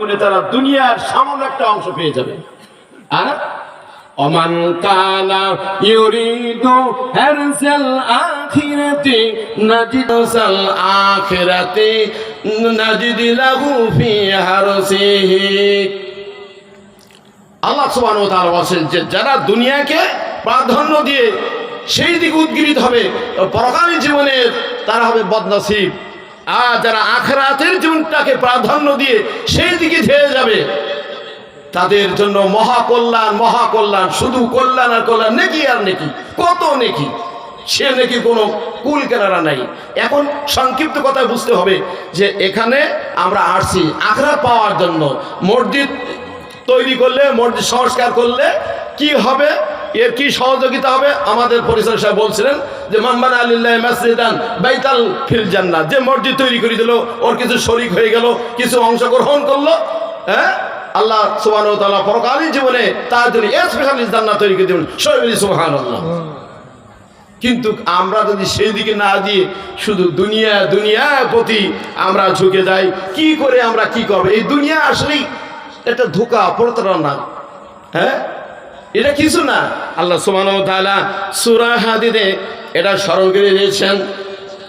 বলে তারা দুনিয়ার সামান্য একটা অংশ পেয়ে যাবে। আর? অমান কালা ইউরিদু হারসাল আখিরাতে নাজিদাল আখিরাতে, নাজিদ লাহু ফি হারসিহি। আল্লাহ সুবহানাহু ওয়া তাআলা বলেন যে, যারা দুনিয়াকে প্রাধান্য দিয়ে সেই দিকে উদ্গীত হবে, পরকালীন জীবনের তারা হবে বদনসিব। আর যারা আখরাতের জীবনটাকে প্রাধান্য দিয়ে সেই দিকে ধেয়ে যাবে, তাদের জন্য মহাকল্যাণ মহাকল্যাণ, শুধু কল্যাণ আর কল্যাণ নেকি আর নেকি, কত নেকি? সে নাকি কোনো কুল কেনারা নাই। এখন সংক্ষিপ্ত কথায় বুঝতে হবে যে এখানে আমরা আসছি আখড়া পাওয়ার জন্য। মসজিদ তৈরি করলে, মসজিদ সংস্কার করলে কি হবে? এর কি সহযোগিতা হবে? আমাদের পরিচালক সাহেব বলছিলেন যে মাম্মান আলিল্লাহ মাসজিদান বাইতাল ফিল জান্নাত। যে মসজিদ তৈরি করে দিল, ওর কিছু শরিক হয়ে গেল, কিছু অংশগ্রহণ করল হ্যাঁ? আল্লাহ সুবাহ তাআলা পরকালীন জীবনে তার জন্য স্পেশালি জান্নাত তৈরি করে দেবেন। সবাই সুবহানাল্লাহ। কিন্তু আমরা যদি সেই দিকে না দিয়ে শুধু দুনিয়া দুনিয়ার প্রতি আমরা ঝুঁকে যাই, কি করে আমরা কি করব? এই দুনিয়া আসলেই এটা ধোকা, প্রতারণা হ্যাঁ? এটা কিছু না আল্লাহ সুমান এটা স্মরণ করে দিয়েছেন।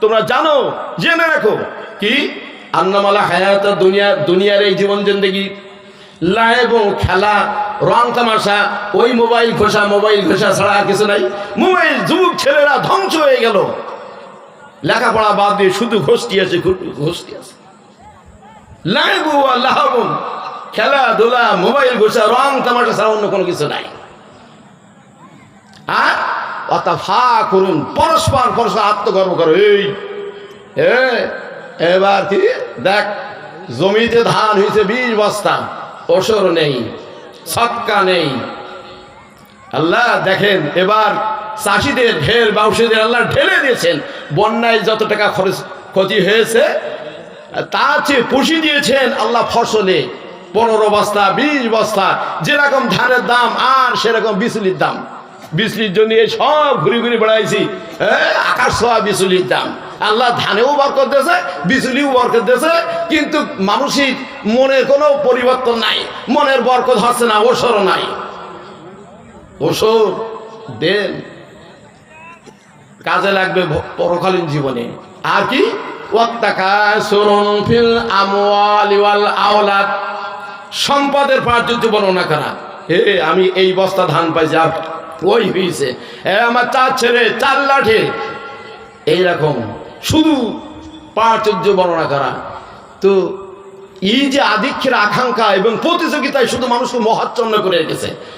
তোমরা জানো, জেনে রাখো। কি? আন্নামালা হায়াত দুনিয়া দুনিয়ার এই জীবন জিন্দগি। লাইব খেলা, রং তামাশা, ওই মোবাইল ঘোষা মোবাইল ঘোষা ছাড়া কিছু নাই। মোবাইল যুবক ছেলেরা ধ্বংস হয়ে গেল। লেখাপড়া বাদ দিয়ে শুধু ঘোষটি আছে ঘোষটি আছে। লাইব লাহাব খেলাধুলা, মোবাইল ঘোষা, রং তামাশা ছাড়া অন্য কোনো কিছু নাই। আর অতফা করুন পরস্পর পরস্পর আত্মগর্ব করো। এই এবার কি? দেখ, জমিতে ধান হয়েছে বিশ বস্তা ওসর নেই, সৎকা নেই। আল্লাহ দেখেন, এবার চাষিদের ঢের বাউসিদের আল্লাহ ঢেলে দিয়েছেন। বন্যায় যত টাকা খরচ, ক্ষতি হয়েছে, তার চেয়ে পুষি দিয়েছেন আল্লাহ ফসলে। পনেরো বস্তা, বিশ বস্তা, যেরকম ধানের দাম আর সেরকম বিচুলির দাম। বিচলির জন্য সব ঘুরে ঘুরে বেড়াইছি। আকাশ ছোঁয়া, বিচুলির দাম। আল্লাহ ধানেও বরকত দিয়েছে, বিচুলিও বরকত দিয়েছে, কিন্তু মানুষের মনের কোনো পরিবর্তন নাই। মনের বরকত হচ্ছে না ওসরও নাই। ওসর দেন। কাজে লাগবে পরকালীন জীবনে। আর কি? সম্পদের প্রাচুর্য বর্ণনা করা হে, আমি এই বস্তা ধান পাইছি ওই হয়েছে আমার চার ছেলে চার লাঠে। এইরকম। শুধু পার্থর্য বর্ণনা করা। তো এই যে আধিক্যের আকাঙ্ক্ষা এবং প্রতিযোগিতায় শুধু মানুষকে মহাচ্ছন্ন করে রেখেছে।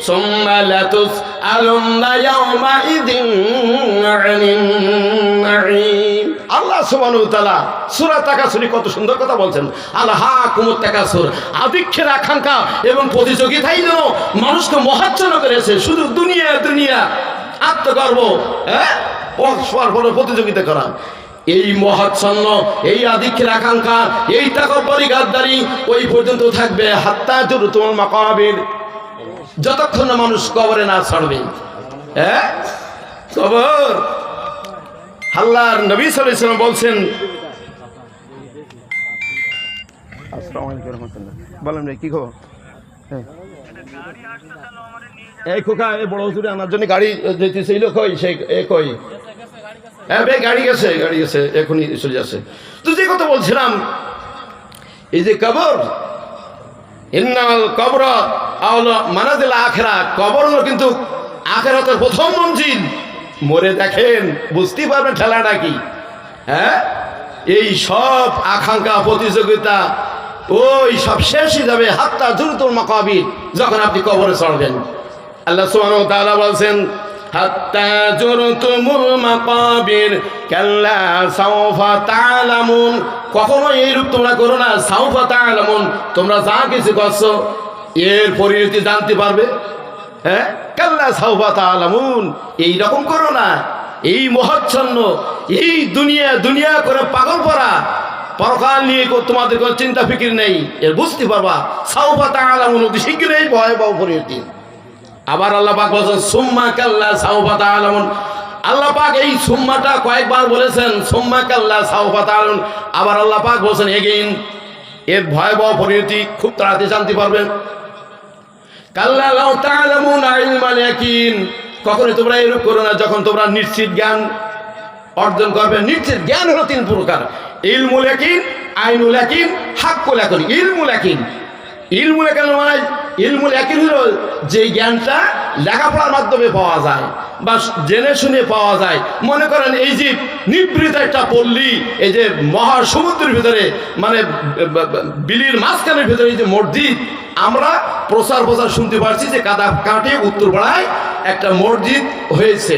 ثم لتسألن يومئذ عن النعيم আল্লাহ সুবহানাহু ওয়া তাআলা সূরা তাকাসুরি কত সুন্দর কথা বলছেন আল্লাহ কুমুত তাকাসুর আধিক্যের আকাঙ্ক্ষা এবং প্রতিযোগিতাই যেন মানুষকে মহাচ্ছন্ন করেছে শুধু দুনিয়া দুনিয়া আত্মগর্ব হ্যাঁ পরস্পর পরে প্রতিযোগিতা করা এই মহাচ্ছন্ন এই আধিক্যের আকাঙ্ক্ষা এই তাকব্বরি গাদ্দারি ওই পর্যন্ত থাকবে হাত্তা জুর তোমার মাকাবির যতক্ষণ মানুষ কবরে না ছাড়বে। হ্যাঁ কবর? আল্লাহর নবী ওয়াসাল্লাম বলছেন বলেন কি হ্যাঁ। বড় আনার জন্য গাড়ি লোক কই? হ্যাঁ গাড়ি গাড়ি এখনই চলে যাচ্ছে। যে কথা বলছিলাম, এই যে কবর ইন্নাল কবর মানাজিল আখেরা। কবর হলো কিন্তু আখেরাতের প্রথম মঞ্জিল। মরে দেখেন, বুঝতেই পারবেন ঠেলাটা কি। হ্যাঁ? এই সব আকাঙ্ক্ষা, প্রতিযোগিতা, ওই সব শেষ হয়ে যাবে হাত্তা দ্রুতর মাকাবির যখন আপনি কবরে চড়বেন। আল্লাহ ওয়া তাআলা বলছেন তাআলামুন কখনো এইরূপ তোমরা করো না তোমরা যা কিছু করছ, এর জানতে পারবে। হ্যাঁ? এই রকম করো না। এই মহাচ্ছন্ন, এই দুনিয়া দুনিয়া করে পাগল পড়া পরকাল নিয়ে তোমাদের কোনো চিন্তা ফিকির নেই। এর বুঝতে পারবা, সাউফা তাআলামুন অতি শীঘ্রই ভয়াবহ পরিণতি। আবার আল্লাহ পাক বলছেন, সুম্মা কাল্লা সাউফা তাআলামুন আল্লাহ পাক এই সুম্মাটা কয়েকবার বলেছেন, সুম্মা কাল্লা সাউফা তাআলামুন আবার আল্লাহ পাক বলছেন, এগেইন, এর ভয়াবহ পরিণতি খুব তাড়াতাড়ি জানতে পারবেন কাল্লা লাউ তাআলামুন ইলমাল ইয়াকিন। কখনোই তোমরা এরূপ করো না, যখন তোমরা নিশ্চিত জ্ঞান অর্জন করবে। নিশ্চিত জ্ঞান হলো তিন প্রকার। ইলমুল ইয়াকিন, আইনুল ইয়াকিন, হাক্কুল ইয়াকিন। ইলমুল ইয়াকিন। ইলমুল ইয়াকিন মানে ইলমুল ইয়াকিন হলো যে জ্ঞানটা লেখাপড়ার মাধ্যমে পাওয়া যায় বা জেনে শুনে পাওয়া যায়। মনে করেন এই যে নিবৃত একটা পল্লী, এই যে মহাসমুদ্রের ভিতরে মানে বিলির মাঝখানের ভিতরে এই যে মসজিদ, আমরা প্রচার প্রচার শুনতে পারছি যে কাদা কাটে উত্তরপাড়ায় একটা মসজিদ হয়েছে।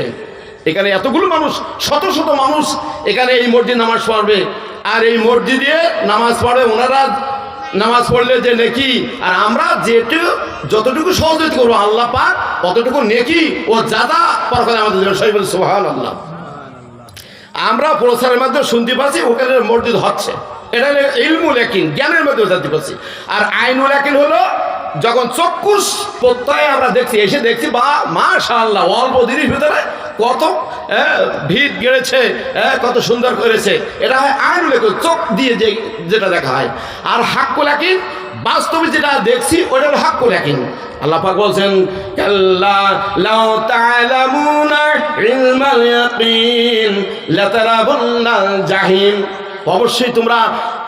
এখানে এতগুলো মানুষ, শত শত মানুষ এখানে এই মসজিদ নামাজ পড়বে। আর এই মসজিদে নামাজ পড়বে ওনারা নামাজ পড়লে যে নেকি, আর আমরা যেটু যতটুকু সহযোগিতা করব, আল্লাহ পাক অতটুকু নেকি ও যাদা করে আমাদের জন্য। বলে আল্লাহ আমরা প্রচারের মাধ্যমে শুনতে পাচ্ছি, ওখানে মসজিদ হচ্ছে। এটা ইলমুল একিন জ্ঞানের মাধ্যমে জানতে পারছি। আর আইনুল একিন হলো যখন চক্ষুষ প্রত্যয় আমরা দেখছি, এসে দেখছি, বা মাশাআল্লাহ, অল্প দিনের ভিতরে কত ভিড় গেড়েছে কত সুন্দর করেছে। এটা হয় আইনুল চোখ দিয়ে যে, যেটা দেখা হয়। আর হাক্কুল একিন বাস্তবে যেটা দেখছি, ওটা হলো হাক্কুল একিন আল্লাহ বলছেন, কাল্লা লাউ জাহিম। অবশ্যই তোমরা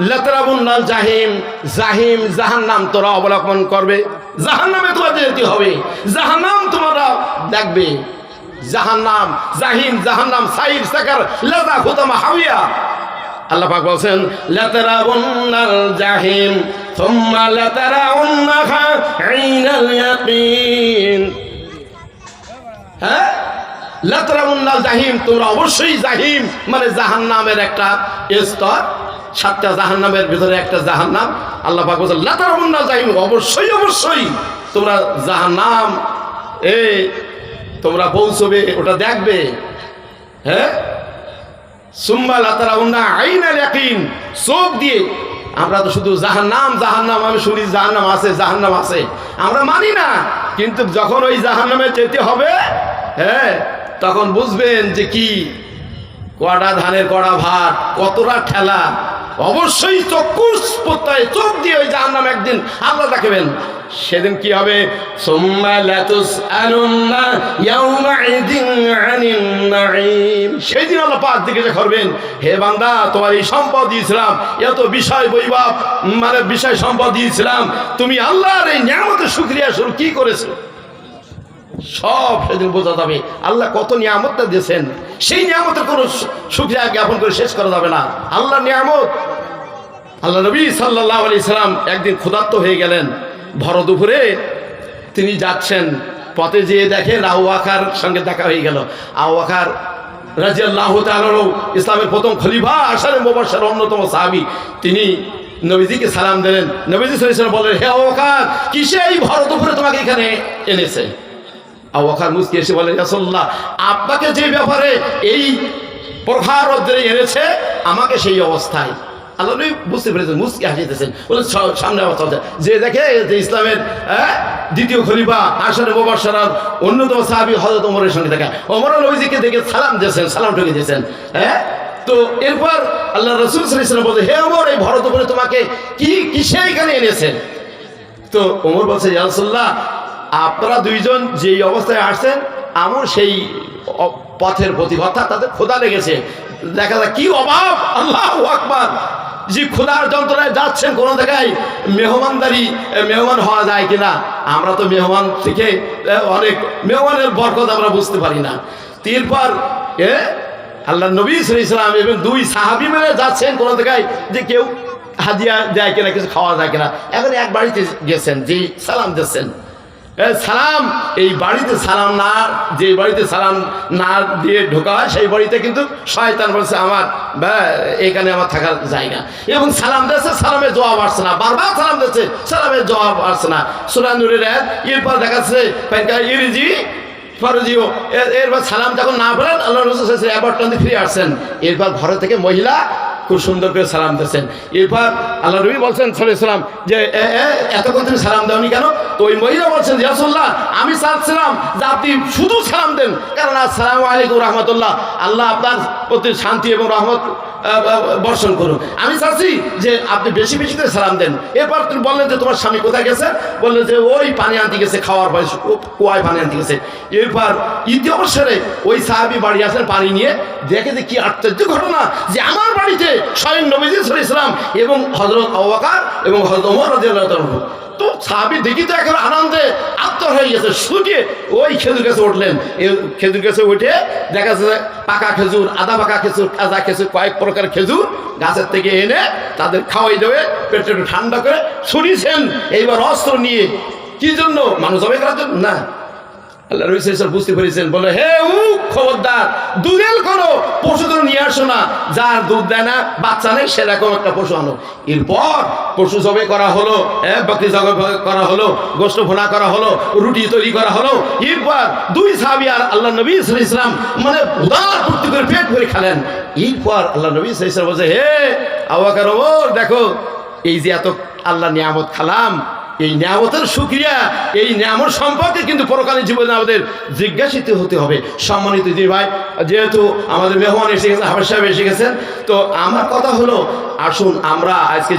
লাতারাবুন্নাল জাহিম জাহিম জাহান্নাম তোরা অবলম্বন করবে। জাহান্নামে তোমার যেতে হবে। জাহান্নাম তোমরা দেখবে। জাহান্নাম, জাহিম, জাহান্নাম সাইর সাকার লাদা খুতামা হাবিয়া আল্লাহ পাক বলছেন লাতারাউন্নাল জাহিম থুম্মা লাতারাউন্নাহা আইনাল ইয়াকিন। হ্যাঁ? জাহিম, তোমরা অবশ্যই জাহিম মানে একটা স্তর, সাতটা ভিতরে একটা জাহিম, অবশ্যই অবশ্যই তোমরা তোমরা ওটা দেখবে হ্যাঁ চোখ দিয়ে। আমরা তো শুধু জাহান্নাম জাহান্নাম, আমি শুনি জাহান্নাম আছে জাহান্নাম আছে। আমরা মানি না, কিন্তু যখন ওই জাহান্নামে যেতে হবে হ্যাঁ তখন বুঝবেন যে কি? কড়া ধানের কড়া ভাত, কতটা ঠেলা অবশ্যই চক্ষুষ প্রত্যয় চোখ দিয়ে ওই জাহান্নাম একদিন আল্লাহ দেখাবেন সেদিন কি হবে? সেদিন আল্লাহ পাক জিজ্ঞাসা করবেন, হে বান্দা, তোমার এই সম্পদ দিয়েছিলাম, এত বিষয় বৈভব মানে বিষয় সম্পদ দিয়েছিলাম, তুমি আল্লাহর এই নিয়ামতের শুকরিয়া শুরু কি করেছ? সব সেদিন বোঝা যাবে। আল্লাহ কত নিয়ামতটা দিয়েছেন। সেই নিয়ামতের কোনো সুক্রিয়া জ্ঞাপন করে শেষ করা যাবে না। আল্লাহ নিয়ামত। আল্লাহ নবী সাল্লাহ আলি সাল্লাম একদিন ক্ষুধার্ত হয়ে গেলেন। ভর দুপুরে তিনি যাচ্ছেন। পথে যেয়ে দেখেন আউ আখার সঙ্গে দেখা হয়ে গেল। আউ আখার রাজি আল্লাহ ইসলামের প্রথম খলিফা আসারে মোবাসার অন্যতম সাহাবি। তিনি নবীজিকে সালাম দিলেন। নবীজি সাল্লাম বললেন, হে আউ কিসে এই ভর দুপুরে তোমাকে এখানে এনেছে? আওয়াকার মুসকি এসে বলে রাসল্লাহ আপনাকে যে ব্যাপারে এই প্রভার রদ্রে এনেছে, আমাকে সেই অবস্থায়। আল্লাহ নবী বুঝতে পেরেছেন, মুসকি হাসিতেছেন সামনে অবস্থা যে দেখে ইসলামের দ্বিতীয় খলিফা আসারে মোবাসার অন্যতম সাহাবি হজরত ওমরের সঙ্গে দেখা ওমর নবীজিকে দেখে সালাম দিয়েছেন, সালাম ঠকে দিয়েছেন হ্যাঁ তো এরপর আল্লাহ রসুল সাল্লাম বলছে, হে ওমর, এই ভরত উপরে তোমাকে কি, কিসে এখানে এনেছেন? তো ওমর বলছে ইয়ারসুল্লাহ আপনারা দুইজন যেই অবস্থায় আসছেন আমার সেই পথের প্রতি, অর্থাৎ তাদের খোদা লেগেছে। দেখা যায় কি অভাব। আল্লাহ আকবার। যে খোদার যন্ত্রণায় যাচ্ছেন কোনো জায়গায়, মেহমানদারি মেহমান হওয়া যায় কিনা? আমরা তো মেহমান থেকে অনেক মেহমানের বরকত আমরা বুঝতে পারি না। এরপর এ, আল্লাহ নবী ইসলাম এবং দুই সাহাবি মিলে যাচ্ছেন কোনো জায়গায়, যে কেউ হাদিয়া দেয় কিনা, কিছু খাওয়া যায় কিনা। এখন এক বাড়িতে গেছেন, যে সালাম দিচ্ছেন। সালাম, এই বাড়িতে সালাম না, যে বাড়িতে সালাম না দিয়ে ঢোকা হয়, সেই বাড়িতে কিন্তু শয়তান বলছে, আমার এখানে আমার থাকার জায়গা। এবং সালাম দিচ্ছে সালামের জবাব আসছে না। বারবার সালাম দিচ্ছে সালামের জবাব আসছে না। সুরানুরের এরপর দেখাচ্ছে ইরিজি ফরজিও এর- এরপর সালাম যখন না পেলেন, আল্লাহ রসুল এবার টন ফিরে আসছেন। এরপর ঘরে থেকে মহিলা খুব সুন্দর করে সালাম দিয়েছেন। এরপর আল্লাহ নবী বলছেন সালাম যে এতক্ষণ তুমি সালাম দাওনি কেন? তো ওই মহিলা বলছেন ইয়াসল্লাহ আমি চাচ্ছিলাম যে আপনি শুধু সালাম দেন। কারণ আসসালামু আলাইকুম রহমতুল্লাহ, আল্লাহ আপনার প্রতি শান্তি এবং রহমত বর্ষণ করুন আমি চাচ্ছি যে আপনি বেশি বেশি করে সালাম দেন। এরপর তুমি বললেন যে তোমার স্বামী কোথায় গেছে? বললেন যে ওই পানি আনতে গেছে, খাওয়ার বয়স কুয়ায় পানি আনতে গেছে। এরপর ইতি অবসরে ওই সাহাবি বাড়ি আসেন পানি নিয়ে দেখে যে কি আশ্চর্য ঘটনা যে আমার বাড়িতে স্বয়ং নবীজি ইসলাম এবং হজরত আবাকার এবং হজরত ওমর আনহু। তো সাহাবি দেখি তো এখন আনন্দে আত্ম হয়ে গেছে। শুকিয়ে ওই খেজুর গাছে উঠলেন। এই খেজুর গাছে উঠে দেখা যাচ্ছে পাকা খেজুর, আদা পাকা খেজুর কাজা খেজুর, কয়েক প্রকার খেজুর গাছের থেকে এনে তাদের খাওয়াই দেবে পেটে একটু ঠান্ডা করে ছড়িয়েছেন এইবার অস্ত্র নিয়ে কি জন্য? মানুষ হবে না। আল্লাহ রবি সাল্লাম বুঝতে পেরেছেন, বলে, হে উ খবরদার দুধেল করো, পশু তো নিয়ে আসো না, যার দুধ দেয় না, বাচ্চা নেই সেরকম একটা পশু আনো। এরপর পশু জবে করা হলো হ্যাঁ বকরি জবে করা হলো গোষ্ঠ ভোনা করা হলো, রুটি তৈরি করা হলো, এরপর দুই সাহাবি আর আল্লাহ নবী ইসলাম মানে উদার ভর্তি করে পেট ভরে খেলেন। এরপর আল্লাহ নবী ইসলাম বলছে, হে আবাকার দেখো, এই যে এত আল্লাহ নিয়ামত খালাম এই নিয়ামতের সুক্রিয়া, এই নিয়ামত সম্পর্কে কিন্তু পরকালীন জীবনে আমাদের জিজ্ঞাসিত হতে হবে। সম্মানিত জি ভাই, যেহেতু আমাদের মেহমান এসে গেছেন হাফেজ সাহেব এসে গেছেন, তো আমার কথা হলো, আসুন আমরা আজকে